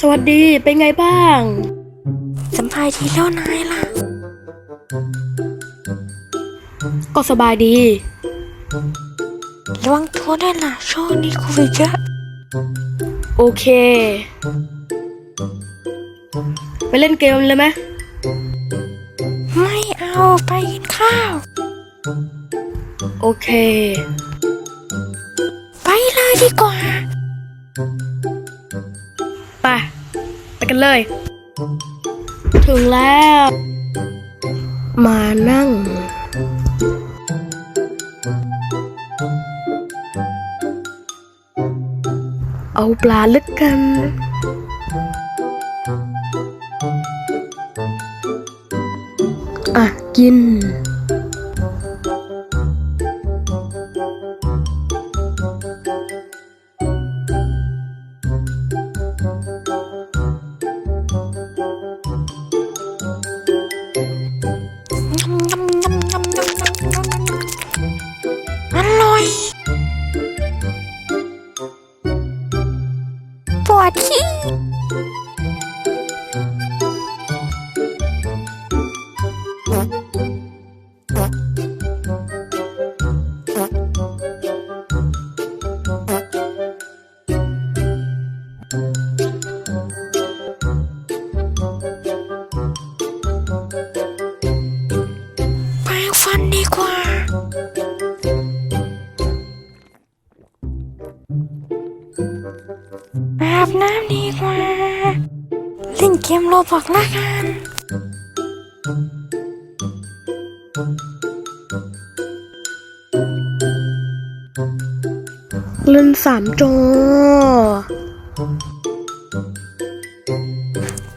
สวัสดี เป็นไงบ้างสบายดีแล้วนายล่ะ ก็สบายดี ระวังตัวด้วยล่ะช่วงนี้โควิดเยอะ โอเค ไปเล่นเกมเลยไหม ไม่เอาไปกินข้าว โอเค ไปเลยดีกว่าไปไป กันเลย ถึงแล้ว มานั่ง เอาปลาลึกกันอะกิน potty. อาบน้ำดีกว่า เล่นเกมโรบอกละกันเล่นสามจอ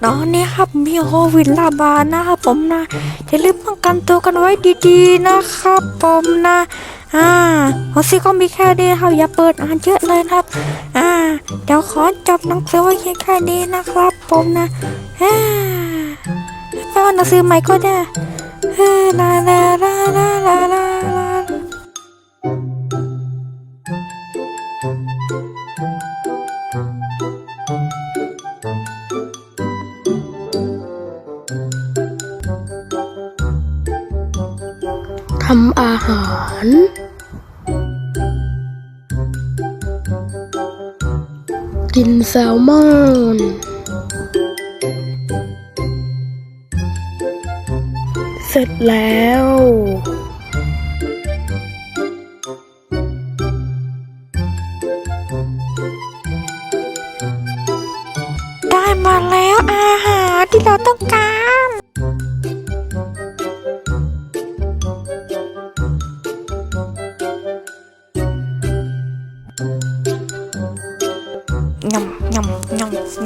ตอนนี้ครับมีโควิดระบาดนะครับผมนะอย่าลืมป้องกันตัวกันไว้ดีๆนะครับผมนะ อ่าหัวซีก็มีแค่นี้ครับอย่าเปิดอ่านเยอะเลยครับอ่า เดี๋ยวขอจบหนังสือไว้แค่นี้นะครับ ผมนะอ่าไปอ่านหนังสือใหม่ก็ได้เฮ้ลาลาลาลาลาลาลาทำอาหาร กินแซลมอน เสร็จแล้ว ได้มาแล้วอาหารที่เราต้องการ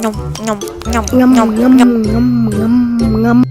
ำยำยำยำยำงำยำงำ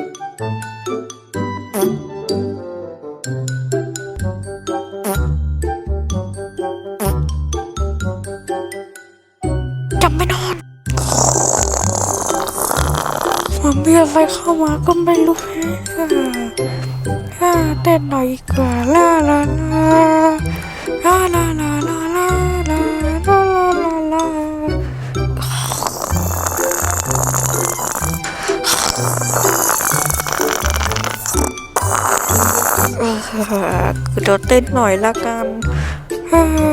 ไม่นอนมันมีอะไรเข้ามาก็ไม่รู้แฮะอ่าเต้นหน่อยกว่าลาลาลาลาลาลาลาลาลาลาลาลาเออกูเดี๋ยวเต้นหน่อยละกันเออ